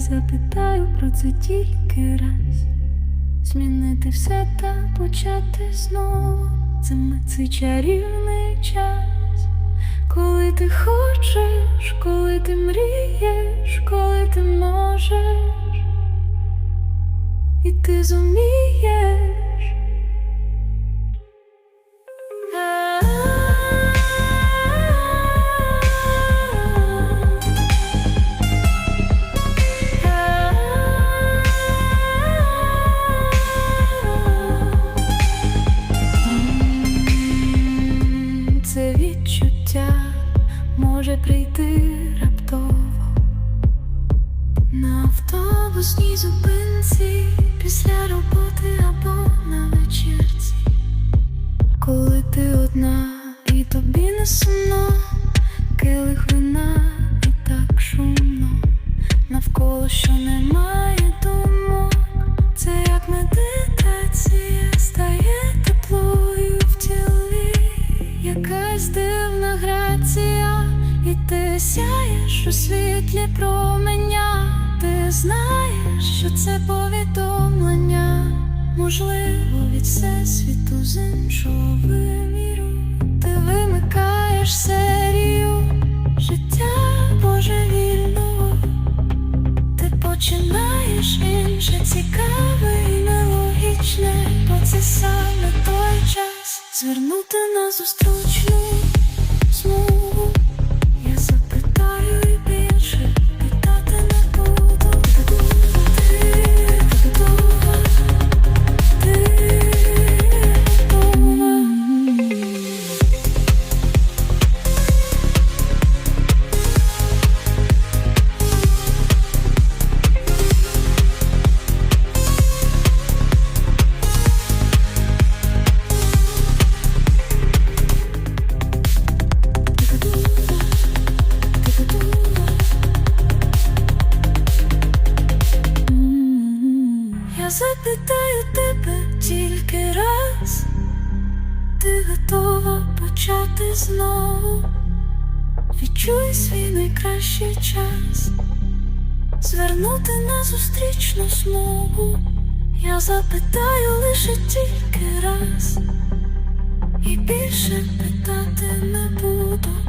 запитаю про це тільки раз. Змінити все та почати знову. Це цей чарівний час. Коли ти хочеш, коли ти мрієш, коли ти можеш, і ти зумієш. Автобусній зупинці після роботи або на вечірці, коли ти одна і тобі не сумно, келих вина і так шумно, навколо що немає думок, це як медитація стає теплою в тілі, якась дивна грація, і ти сяєш у світлі променя, ти знаєш, що це повідомлення, можливо, від всесвіту з іншого виміру, ти вимикаєш серію життя божевільного. Ти починаєш інше цікаве і нелогічне, бо це саме той час звернути на зустрічну запитаю тебе тільки раз, ти готова почати знову. Відчуй свій найкращий час, звернути на зустрічну смугу. Я запитаю лише тільки раз, і більше питати не буду.